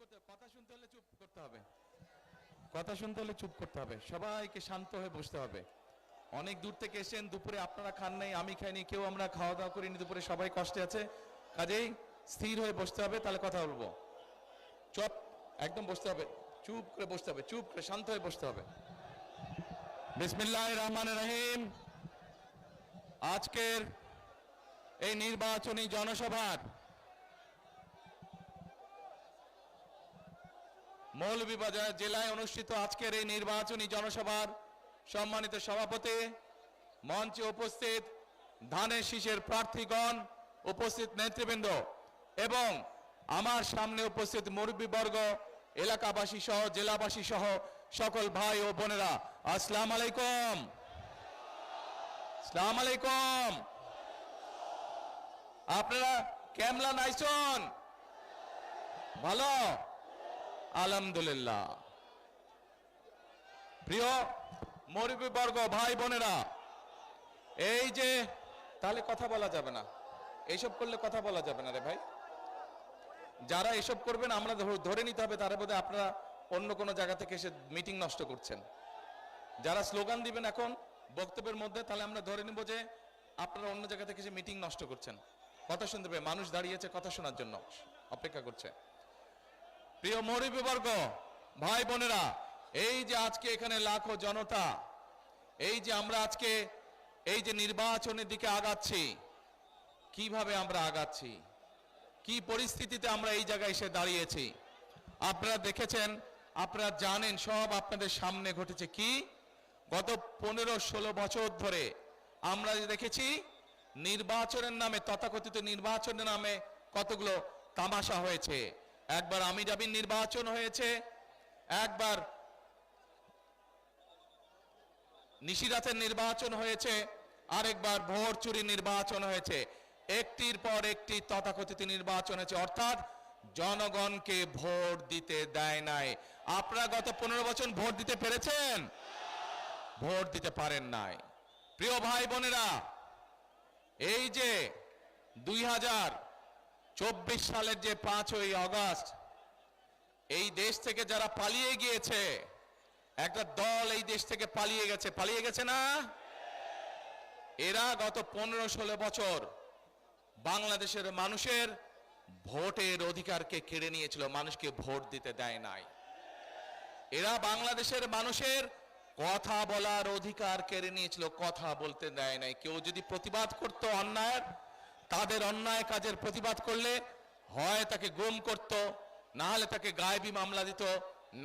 করতে, কথা শুনতে হলে চুপ করতে হবে। কথা শুনতে হলে চুপ করতে হবে। সবাইকে শান্ত হয়ে বসতে হবে। অনেক দূর থেকে এসেছেন, দুপুরে আপনারা খান নাই, আমি খাইনি, কেউ আমরা খাওয়া দাওয়া করিনি, দুপুরে সবাই কষ্টে আছে। কাজেই স্থির হয়ে বসতে হবে, তাহলে কথা বলব। চুপ, একদম বসতে হবে। চুপ করে বসতে হবে, চুপ করে শান্ত হয়ে বসতে হবে। বিসমিল্লাহ রহমান রহিম। আজকের এই নির্বাচনী জনসভার মৌলভীবাজার জেলায় অনুষ্ঠিত আজকের এই নির্বাচনী জনসভার সম্মানিত সভাপতি মঞ্চে উপস্থিত ধানের শীষের প্রার্থীগণ, উপস্থিত নেতৃবৃন্দ এবং আমার সামনে উপস্থিত মুরব্বীবর্গ, এলাকাবাসী সহ, জেলাবাসী সহ সকল ভাই ও বোনেরা। আসসালাম আলাইকুম। আসসালাম আলাইকুম। আপনারা কেমলা নাইছন ভালো? আলহামদুলিল্লাহ। প্রিয় মরবি বর্গ ভাই বোনেরা, এই যে, তাহলে কথা বলা যাবে না। এইসব করলে কথা বলা যাবে না রে ভাই। যারা এসব করবেন, আমরা ধরে নিতে হবে, তারা বোধহয় আপনারা অন্য কোনো জায়গা থেকে এসে মিটিং নষ্ট করছেন। যারা স্লোগান দিবেন এখন বক্তব্যের মধ্যে, তাহলে আমরা ধরে নিব যে, আপনারা অন্য জায়গা থেকে এসে মিটিং নষ্ট করছেন। কথা শুনতে মানুষ দাঁড়িয়েছে কথা শোনার জন্য। অপেক্ষা করছে। প্রিয় মরিবর্গ ভাই বোনেরা, এই যে আজকে এখানে লাখো জনতা, এই যে আমরা আজকে এই যে নির্বাচনের দিকে আগাচ্ছি, কীভাবে আমরা আগাচ্ছি? কি পরিস্থিতিতে আমরা এই জায়গায় এসে দাঁড়িয়েছি? আপনারা দেখেছেন, আপনারা জানেন, সব আপনাদের সামনে ঘটেছে কি? গত পনেরো ষোলো বছর ধরে আমরা দেখেছি, নির্বাচনের নামে, তথাকথিত নির্বাচনের নামে কতগুলো তামাশা হয়েছে। একবার আমি জাবিন নির্বাচন হয়েছে, একবার নিশিরাতের নির্বাচন হয়েছে, আরেকবার ভোর চুরি নির্বাচন হয়েছে। একটির পর একটি তথাকথিত নির্বাচন হয়েছে। অর্থাৎ জনগণকে ভোট দিতে দেয় নাই। আপনারা গত পনেরো বছর ভোট দিতে পেরেছেন? ভোট দিতে পারেন নাই। প্রিয় ভাই বোনেরা, এই যে দুই হাজার চব্বিশ সালের যে পাঁচই আগস্ট, এই দেশ থেকে যারা পালিয়ে গিয়েছে, একটা দল এই দেশ থেকে পালিয়ে গেছে। পালিয়ে গেছে না? এরা গত পনেরো ষোলো বছর বাংলাদেশের মানুষের ভোটের অধিকারকে কেড়ে নিয়েছিল, মানুষকে ভোট দিতে দেয় নাই। এরা বাংলাদেশের মানুষের কথা বলার অধিকার কেড়ে নিয়েছিল, কথা বলতে দেয় নাই। কেউ যদি প্রতিবাদ করত অন্যায়ের তাদের অন্যায় কাজের প্রতিবাদ করলে হয় তাকে গুম করত, না হলে তাকে গায়েবী মামলা দিত,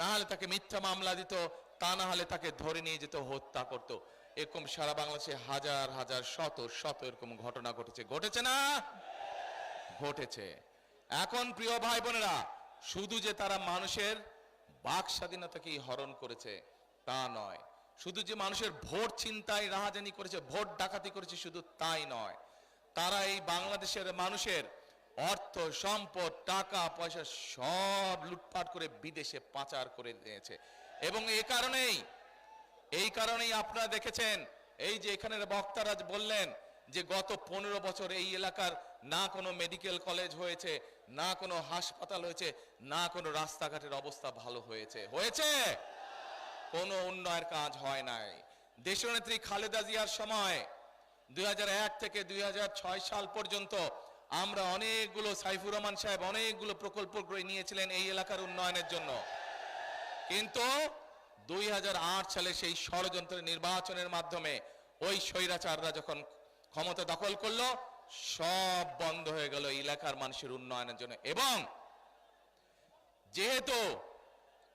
না হলে তাকে মিথ্যা মামলা দিত, তা না হলে তাকে ধরে নিয়ে যেত, হত্যা করত। এরকম সারা বাংলাদেশে হাজার হাজার, শত শত এরকম ঘটনা ঘটেছে। ঘটেছে না? ঘটেছে। এখন প্রিয় ভাই বোনেরা, শুধু যে তারা মানুষের বাক স্বাধীনতাকেই হরণ করেছে, তা নয়। শুধু যে মানুষের ভোট চিন্তায় রাহাজানি করেছে, ভোট ডাকাতি করেছে, শুধু তাই নয়। তারা এই বাংলাদেশের মানুষের অর্থ, সম্পদ, টাকা, পয়সা সব লুটপাট করে বিদেশে পাচার করে দিয়েছে। এবং এ কারণেই, এই কারণেই আপনারা দেখেছেন, এই যে এখানের বক্তারা বললেন যে গত পনেরো বছর এই এলাকার না কোনো মেডিকেল কলেজ হয়েছে, না কোনো হাসপাতাল হয়েছে, না কোনো রাস্তাঘাটের অবস্থা ভালো হয়েছে। হয়েছে? কোনো উন্নয়নের কাজ হয় নাই। দেশনেত্রী খালেদা জিয়ার সময় দুই হাজার এক থেকে দুই হাজার ছয় সাল পর্যন্ত আমরা অনেকগুলো সাইফুর রহমান সাহেব অনেকগুলো প্রকল্প নিয়েছিলেন এই এলাকার উন্নয়নের জন্য। কিন্তু সালে সেই ষড়যন্ত্রের নির্বাচনের মাধ্যমে ওই স্বৈরাচাররা যখন ক্ষমতা দখল করল, সব বন্ধ হয়ে গেল এলাকার মানুষের উন্নয়নের জন্য। এবং যেহেতু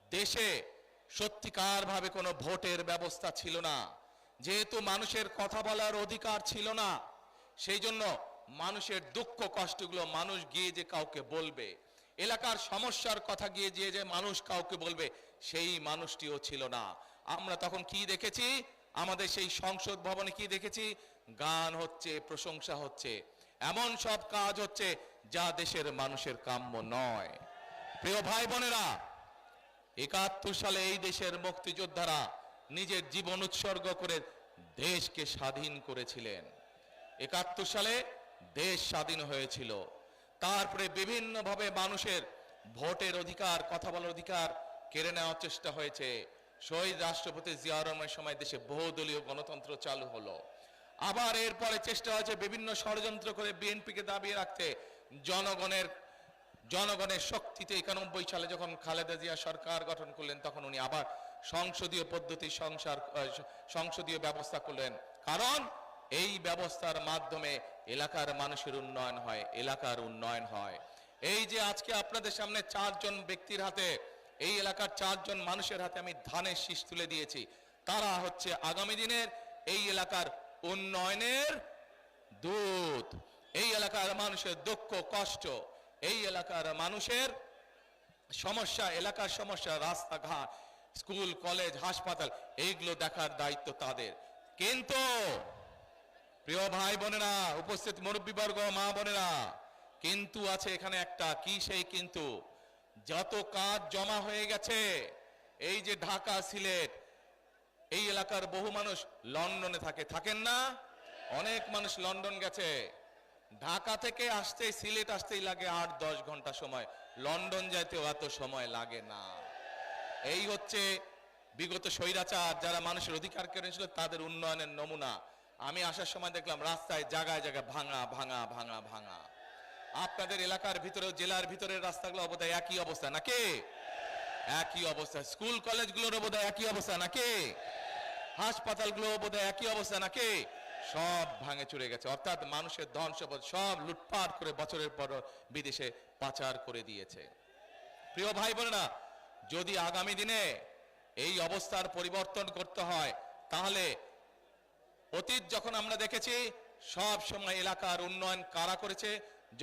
দেশে সত্যিকার ভাবে কোনো ভোটের ব্যবস্থা ছিল না যেহেতু মানুষের কথা বলার অধিকার ছিল না, সেই জন্য মানুষের দুঃখ কষ্টগুলো মানুষ গিয়ে যে কাউকে বলবে, এলাকার সমস্যার কথা গিয়ে যে যে মানুষ কাউকে বলবে, সেই মানুষটিও ছিল না। আমরা তখন কি দেখেছি? আমাদের সেই সংসদ ভবনে কি দেখেছি? গান হচ্ছে, প্রশংসা হচ্ছে, এমন সব কাজ হচ্ছে যা দেশের মানুষের কাম্য নয়। প্রিয় ভাই বোনেরা, একাত্তর সালে এই দেশের মুক্তিযোদ্ধারা নিজের জীবন উৎসর্গ করে দেশকে স্বাধীন করেছিলেন। একাত্তর সালে দেশ স্বাধীন হয়েছিল। তারপরে বিভিন্নভাবে মানুষের ভোটের অধিকার, কথা বলার অধিকার কেড়ে নেওয়ার চেষ্টা হয়েছে। শহীদ রাষ্ট্রপতি জিয়া রহমানের সময় দেশে বহুদলীয় গণতন্ত্র চালু হলো। আবার এরপরে চেষ্টা হয়েছে বিভিন্ন ষড়যন্ত্র করে বিএনপিকে দাবিয়ে রাখতে। জনগণের জনগণের শক্তিতে একানব্বই সালে যখন খালেদা জিয়া সরকার গঠন করলেন, তখন উনি আবার সংসদীয় পদ্ধতি সংসার সংসদীয় ব্যবস্থা করলেন। কারণ এই ব্যবস্থার মাধ্যমে এলাকার মানুষের উন্নয়ন হয়, এলাকার উন্নয়ন হয়। এই যে আজকে আপনাদের সামনে চারজন ব্যক্তির হাতে, এই এলাকার চারজন মানুষের হাতে আমি ধানের শীষ তুলে দিয়েছি। তারা হচ্ছে আগামী দিনের এই এলাকার উন্নয়নের দূত। এই এলাকার মানুষের দুঃখ, কষ্ট, এই এলাকার মানুষের সমস্যা, এলাকার সমস্যা, রাস্তাঘাট স্কুল, কলেজ, হাসপাতাল, এইগুলো দেখার দায়িত্ব তাদের। কিন্তু প্রিয় ভাই বোনেরা, উপস্থিত মুরব্বীবর্গ, মা বোনেরা, কিন্তু আছে এখানে একটা, কি সেই কিন্তু? যত কাজ জমা হয়ে গেছে, এই যে ঢাকা, সিলেট, এই এলাকার বহু মানুষ লন্ডনে থাকে। থাকেন না? অনেক মানুষ লন্ডন গেছে। ঢাকা থেকে আসতে সিলেট আসতেই লাগে আট, দশ ঘণ্টা সময়। লন্ডন যাইতেও এত সময় লাগে না। এই হচ্ছে বিগত স্বৈরাচার যারা মানুষের অধিকার কেড়েছিল তাদের উন্নয়নের নমুনা। আমি আসার সময় দেখলাম রাস্তায় জায়গায় জায়গায় ভাঙা ভাঙা ভাঙা ভাঙা। আপনাদের এলাকার ভিতরে জেলার ভিতরের রাস্তাগুলো বোধহয় একই অবস্থা, নাকি? একই অবস্থা। স্কুল কলেজগুলোর বোধহয় একই অবস্থা, নাকি? হাসপাতালগুলো বোধহয় একই অবস্থা, নাকি? সব ভাঙে চুরে গেছে। অর্থাৎ মানুষের ধন সম্পদ সব লুটপাট করে বছরের পর বিদেশে পাচার করে দিয়েছে। প্রিয় ভাই বোনেরা যদি আগামী দিনে এই অবস্থার পরিবর্তন করতে হয়, তাহলে অতীত যখন আমরা দেখেছি, সব সময় এলাকার উন্নয়ন কারা করেছে?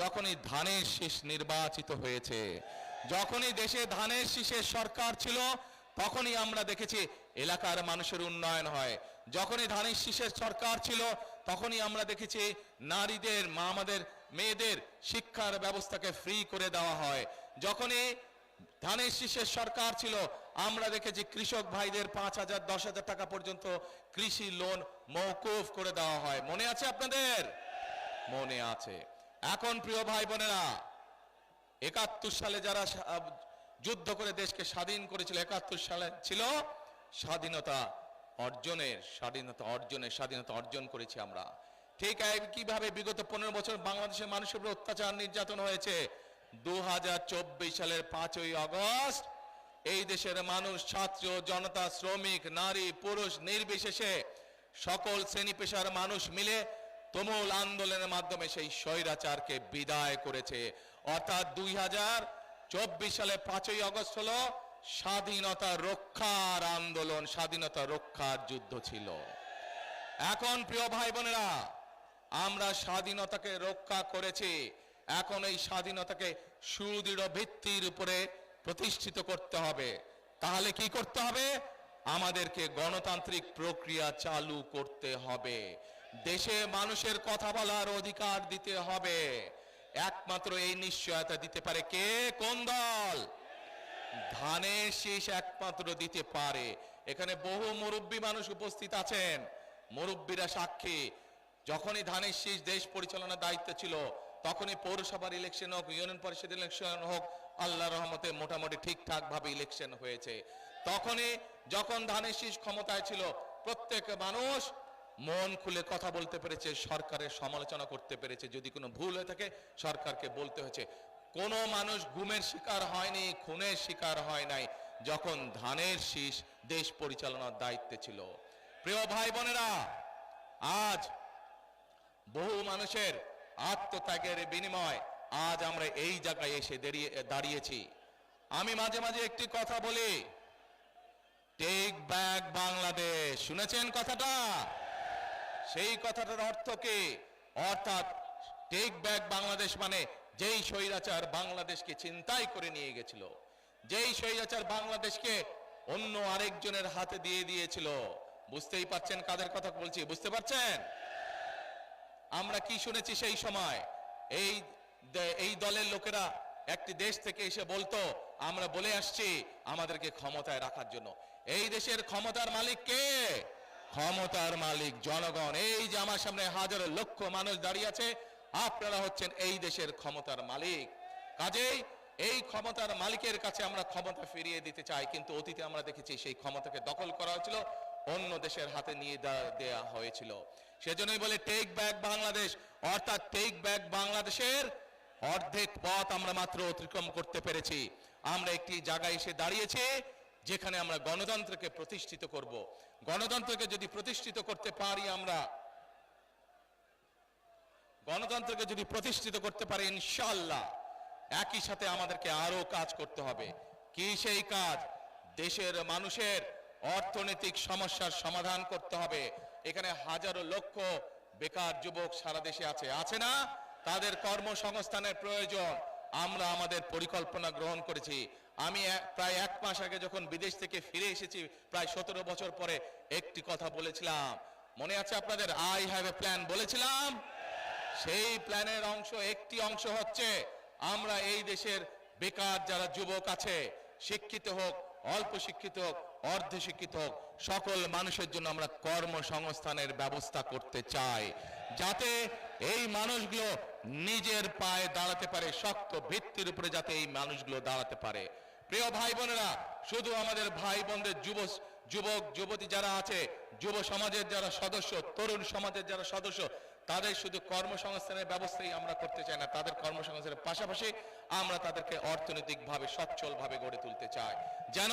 যখনই ধানের শীষ নির্বাচিত হয়েছে, যখনই দেশে ধানের শীষের সরকার ছিল, তখনই আমরা দেখেছি এলাকার মানুষের উন্নয়ন হয়। যখনই ধানের শীষের সরকার ছিল, তখনই আমরা দেখেছি নারীদের মা আমাদের মেয়েদের শিক্ষার ব্যবস্থাকে ফ্রি করে দেওয়া হয়। যখনই ধানের শীষের সরকার ছিল। আমরা দেখেছি কৃষক ভাইদের পাঁচ হাজার, দশ হাজার টাকা পর্যন্ত কৃষি লোন মৌকুফ করে দেওয়া হয়। মনে আছে আপনাদের? মনে আছে। এখন প্রিয় ভাই বোনেরা একাত্তর সালে যারা যুদ্ধ করে দেশকে স্বাধীন করেছিল, একাত্তর সালে ছিল স্বাধীনতা অর্জনের স্বাধীনতা অর্জনের, স্বাধীনতা অর্জন করেছি আমরা। ঠিক কীভাবে বিগত পনেরো বছর বাংলাদেশের মানুষের উপর অত্যাচার, নির্যাতন হয়েছে দু হাজার চব্বিশ সালের পাঁচই আগস্ট, এই দেশের মানুষ, ছাত্র, জনতা, শ্রমিক, নারী, পুরুষ নির্বিশেষে সকল শ্রেণি পেশার মানুষ মিলে তুমুল আন্দোলনের মাধ্যমে সেই স্বৈরাচারকে বিদায় করেছে। অর্থাৎ দুই হাজার চব্বিশ সালে পাঁচই আগস্ট হলো স্বাধীনতা রক্ষার আন্দোলন, স্বাধীনতা রক্ষার যুদ্ধ ছিল। এখন প্রিয় ভাই বোনেরা, আমরা স্বাধীনতাকে রক্ষা করেছি। এখন এই স্বাধীনতাকে সুদৃঢ় ভিত্তির উপরে প্রতিষ্ঠিত করতে হবে। তাহলে কি করতে হবে? আমাদেরকে গণতান্ত্রিক প্রক্রিয়া চালু করতে হবে। দেশে মানুষের কথা বলার অধিকার দিতে হবে। একমাত্র এই নিশ্চয়তা দিতে পারে কে? কোন দল? ধানের শীষ একমাত্র দিতে পারে। এখানে বহু মুরব্বী মানুষ উপস্থিত আছেন। মুরব্বীরা সাক্ষী। যখনই ধানের শীষ দেশ পরিচালনার দায়িত্ব ছিল তখনই পৌরসভার ইলেকশন হোক ইউনিয়ন পরিষদ ইলেকশন হোক আল্লাহ রহমতে মোটামুটি ঠিকঠাক ভাবে ইলেকশন হয়েছে। তখনই যখন ধানের শীষ ক্ষমতায় ছিল, প্রত্যেক মানুষ মন খুলে কথা বলতে পেরেছে, সরকারের সমালোচনা করতে পেরেছে। যদি কোনো ভুল হয়ে থাকে, সরকারকে বলতে হয়েছে। কোনো মানুষ গুমের শিকার হয়নি, খুনের শিকার হয় নাই, যখন ধানের শীষ দেশ পরিচালনার দায়িত্বে ছিল। প্রিয় ভাই বোনেরা, আজ বহু মানুষের আত্মত্যাগের বিনিময় আজ আমরা এই জায়গায় এসে দাঁড়িয়েছি। আমি মাঝে মাঝে একটি কথা বলি। টেক ব্যাক বাংলাদেশ শুনেছেন কথাটা? সেই কথাটার অর্থ কি? অর্থাৎ টেক ব্যাক বাংলাদেশ মানে যেই স্বৈরাচার বাংলাদেশকে চিন্তাই করে নিয়ে গেছিল, যেই স্বৈরাচার বাংলাদেশকে অন্য আরেকজনের হাতে দিয়ে দিয়েছিল। বুঝতেই পারছেন কাদের কথা বলছি? বুঝতে পারছেন? আমরা কি শুনেছি সেই সময়? এই এই দলের লোকেরা একটি দেশ থেকে এসে বলতো, আমরা বলে আসছি আমাদেরকে ক্ষমতায় রাখার জন্য। এই দেশের ক্ষমতার মালিক কে? ক্ষমতার মালিক জনগণ। এই যে আমার সামনে হাজারো লক্ষ মানুষ দাঁড়িয়ে আছে, আপনারা হচ্ছেন এই দেশের ক্ষমতার মালিক। কাজেই এই ক্ষমতার মালিকের কাছে আমরা ক্ষমতা ফিরিয়ে দিতে চাই, কিন্তু অতীতে আমরা দেখেছি সেই ক্ষমতাকে দখল করা হয়েছিল, অন্য দেশের হাতে নিয়ে দেয়া হয়েছিল। সেজন্যই বলে টেক ব্যাক বাংলাদেশ, অর্থাৎ টেক ব্যাক বাংলাদেশের অর্ধেক পথ আমরা মাত্র অতিক্রম করতে পেরেছি। আমরা একটি জায়গায় এসে দাঁড়িয়েছি, যেখানে আমরা গণতন্ত্রকে প্রতিষ্ঠিত করব। গণতন্ত্রকে যদি প্রতিষ্ঠিত করতে পারি আমরা, গণতন্ত্রকে যদি প্রতিষ্ঠিত করতে পারি ইনশাল্লাহ একই সাথে আমাদেরকে আরও কাজ করতে হবে। কি সেই কাজ? দেশের মানুষের অর্থনৈতিক সমস্যার সমাধান করতে হবে। এখানে হাজারো লক্ষ বেকার যুবক সারা দেশে আছে। আছে না? তাদের কর্মসংস্থানের প্রয়োজন। আমরা আমাদের পরিকল্পনা গ্রহণ করেছি। আমি প্রায় এক মাস আগে যখন বিদেশ থেকে ফিরে এসেছি, প্রায় সতেরো বছর পরে একটি কথা বলেছিলাম। মনে আছে আপনাদের? আই হ্যাভ এ প্ল্যান বলেছিলাম? সেই প্ল্যানের অংশ একটি অংশ হচ্ছে, আমরা এই দেশের বেকার যারা যুবক আছে, শিক্ষিত হোক, অল্প শিক্ষিত হোক অর্ধ শিক্ষিত হোক, সকল মানুষের জন্য আমরা কর্মসংস্থানের ব্যবস্থা করতে চাই, যাতে এই মানুষগুলো নিজের পায়ে দাঁড়াতে পারে, শক্ত ভিত্তির উপরে যাতে এই মানুষগুলো দাঁড়াতে পারে। প্রিয় ভাই বোনেরা, শুধু আমাদের ভাই বোনদের যুব, যুবক, যুবতী যারা আছে, যুব সমাজের যারা সদস্য, তরুণ সমাজের যারা সদস্য, তাদের শুধু কর্মসংস্থানের ব্যবস্থাই আমরা করতে চাই না, তাদের কর্মসংস্থানের পাশাপাশি আমরা তাদেরকে অর্থনৈতিকভাবে সচ্ছলভাবে গড়ে তুলতে চাই। যেন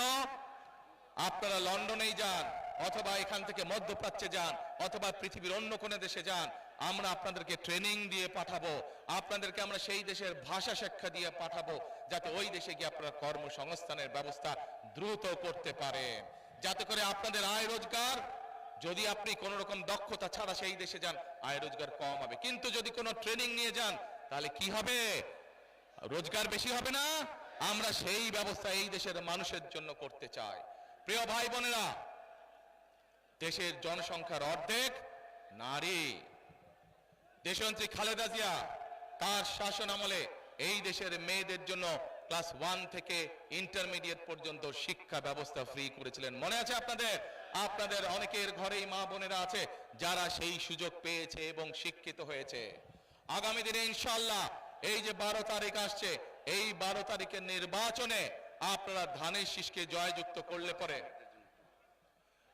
আপনারা লন্ডনেই যান, অথবা এখান থেকে মধ্যপ্রাচ্যে যান, অথবা পৃথিবীর অন্য কোনো দেশে যান, আমরা আপনাদেরকে ট্রেনিং দিয়ে পাঠাবো। আপনাদেরকে আমরা সেই দেশের ভাষা শিক্ষা দিয়ে পাঠাবো, যাতে ওই দেশে গিয়ে আপনারা কর্মসংস্থানের ব্যবস্থা দ্রুত করতে পারেন। যাতে করে আপনাদের আয় রোজগার, যদি আপনি কোন রকম দক্ষতা ছাড়া সেই দেশে যান, আয় রোজগার কম হবে। কিন্তু যদি কোনো ট্রেনিং নিয়ে যান, তাহলে কি হবে? রোজগার বেশি হবে না? আমরা সেই ব্যবস্থা এই দেশের মানুষের জন্য করতে চাই। প্রিয় ভাই বোনেরা, দেশের জনসংখ্যার অর্ধেক নারী। দেশমন্ত্রী খালেদা জিয়া তার শাসন আমলে এই দেশের মেয়েদের জন্য ক্লাস ওয়ান থেকে ইন্টারমিডিয়েট পর্যন্ত শিক্ষা ব্যবস্থা ফ্রি করেছিলেন। মনে আছে আপনাদের? আপনাদের অনেকের ঘরেই মা বোনেরা আছে, যারা সেই সুযোগ পেয়েছে এবং শিক্ষিত হয়েছে। আগামী দিনে ইনশাল্লাহ এই যে বারো তারিখ আসছে, এই বারো তারিখের নির্বাচনে আপনারা ধানের শীষকে জয়যুক্ত করলে পরে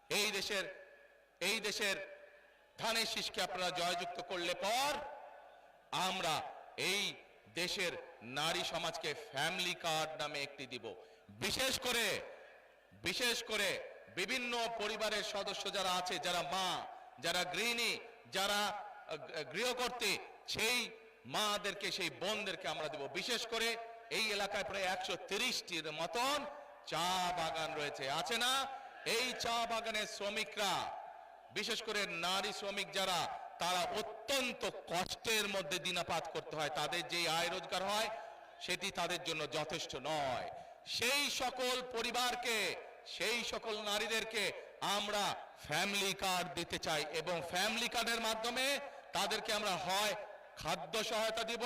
এই দেশের এই দেশের ধানের শীষকে আপনারা জয়যুক্ত করলে পর আমরা এই দেশের নারী সমাজকে ফ্যামিলি কার্ড নামে একটি দিব। বিশেষ করে বিশেষ করে বিভিন্ন পরিবারের সদস্য যারা আছে যারা মা যারা গৃহিণী যারা আহ, গৃহকর্ত্রী সেই মাদেরকে সেই বোনদেরকে আমরা দেব। বিশেষ করে এই এলাকায় প্রায় একশো তিরিশটির মতন চা বাগান রয়েছে। আছে না? এই চা বাগানের শ্রমিকরা, বিশেষ করে নারী শ্রমিক যারা, তারা অত্যন্ত কষ্টের মধ্যে দিনাপাত করতে হয়। তাদের যে আয় রোজগার হয়, সেটি তাদের জন্য যথেষ্ট নয়। সেই সকল পরিবারকে, সেই সকল নারীদেরকে আমরা ফ্যামিলি কার্ড দিতে চাই এবং ফ্যামিলি কার্ডের মাধ্যমে তাদেরকে আমরা হয় খাদ্য সহায়তা দিব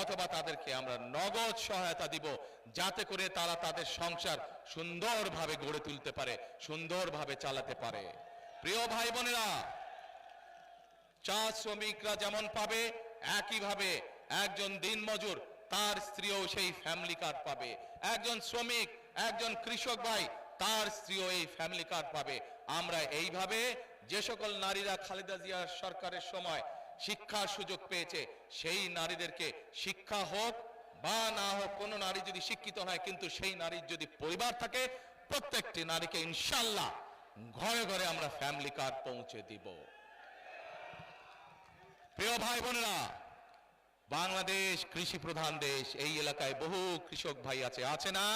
অথবা তাদেরকে আমরা নগদ সহায়তা দিব, যাতে করে তারা তাদের সংসার সুন্দরভাবে গড়ে তুলতে পারে, সুন্দরভাবে চালাতে পারে। প্রিয় ভাই বোনেরা চা শ্রমিকরা যেমন পাবে, একইভাবে একজন দিনমজুর তার স্ত্রীও সেই ফ্যামিলি কার্ড পাবে। একজন শ্রমিক, একজন কৃষক ভাই, তার স্ত্রীও এই ফ্যামিলি কার্ড পাবে। আমরা এইভাবে যে সকল নারীরা খালেদা জিয়ার সরকারের সময় শিক্ষার সুযোগ পেয়েছে। সেই নারীদেরকে শিক্ষা হোক বা না হোক, কোনো নারী যদি শিক্ষিত হয় কিন্তু সেই নারীর যদি পরিবার থাকে, প্রত্যেকটি নারীকে ইনশাল্লাহ ঘরে ঘরে আমরা ফ্যামিলি কার্ড পৌঁছে দিব। প্রিয় ভাই বোনেরা বাংলাদেশ কৃষি প্রধান দেশ, এই এলাকায় বহু কৃষক ভাই আছে আছে না?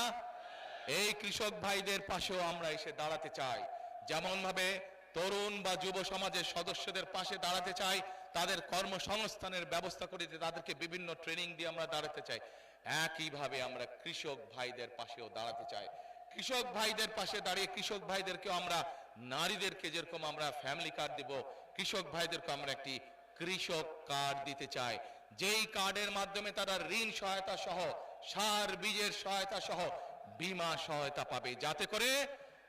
এই কৃষক ভাইদের পাশেও আমরা এসে দাঁড়াতে চাই। যেমন ভাবে তরুণ বা যুব সমাজের সদস্যদের পাশে দাঁড়াতে চাই তাদের কর্মসংস্থানের ব্যবস্থা করে দিয়ে তাদেরকে বিভিন্ন ট্রেনিং দিয়ে আমরা দাঁড়াতে চাই। একইভাবে আমরা কৃষক ভাইদের পাশেও দাঁড়াতে চাই। কৃষক ভাইদের পাশে দাঁড়িয়ে কৃষক ভাইদেরকেও আমরা, নারীদেরকে যেরকম আমরা ফ্যামিলি কার্ড দিব, কৃষক ভাইদেরকে আমরা একটি কৃষক কার্ড দিতে চাই। যেই কার্ডের মাধ্যমে তারা ঋণ সহায়তা সহ, সার বীজের সহায়তা সহ বীমা সহায়তা পাবে। যাতে করে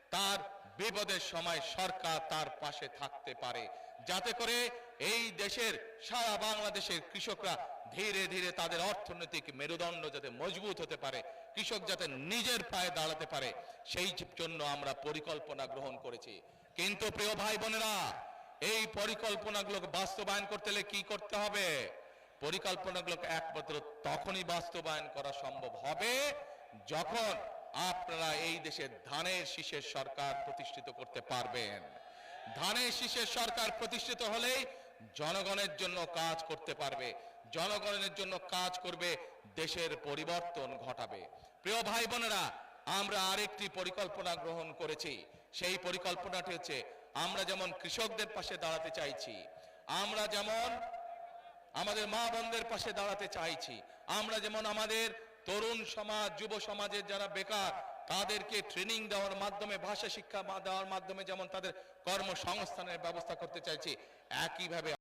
তার বিপদের সময় সরকার তার পাশে থাকতে পারে। যাতে করে এই দেশের সারা বাংলাদেশের কৃষকরা ধীরে ধীরে তাদের অর্থনৈতিক মেরুদণ্ড যাতে মজবুত হতে পারে, কৃষক যাতে নিজের পায়ে দাঁড়াতে পারে, সেই জন্য আমরা পরিকল্পনা গ্রহণ করেছি। কিন্তু প্রিয় ভাই বোনেরা, এই পরিকল্পনাগুলোকে বাস্তবায়ন করতে হলে কি করতে হবে? পরিকল্পনাগুলোকে একমাত্র তখনই বাস্তবায়ন করা সম্ভব হবে যখন আপনারা এই দেশে ধানের শীষের সরকার প্রতিষ্ঠিত করতে পারবেন। ধানের শীষের সরকার প্রতিষ্ঠিত হলেই জনগণের জন্য কাজ করতে পারবে, জনগণের জন্য কাজ করবে, দেশের পরিবর্তন ঘটাবে। প্রিয় ভাই বোনেরা, আমরা আরেকটি পরিকল্পনা গ্রহণ করেছি। সেই পরিকল্পনাটি হচ্ছে, আমরা যেমন কৃষকদের পাশে দাঁড়াতে চাইছি, আমরা যেমন আমাদের মা বোনদের পাশে দাঁড়াতে চাইছি, আমরা যেমন আমাদের তরুণ সমাজ, যুব সমাজের যারা বেকার তাদেরকে ট্রেনিং দেওয়ার মাধ্যমে, ভাষা শিক্ষা দেওয়ার মাধ্যমে যেমন তাদের কর্মসংস্থানের ব্যবস্থা করতে চাইছি, একইভাবে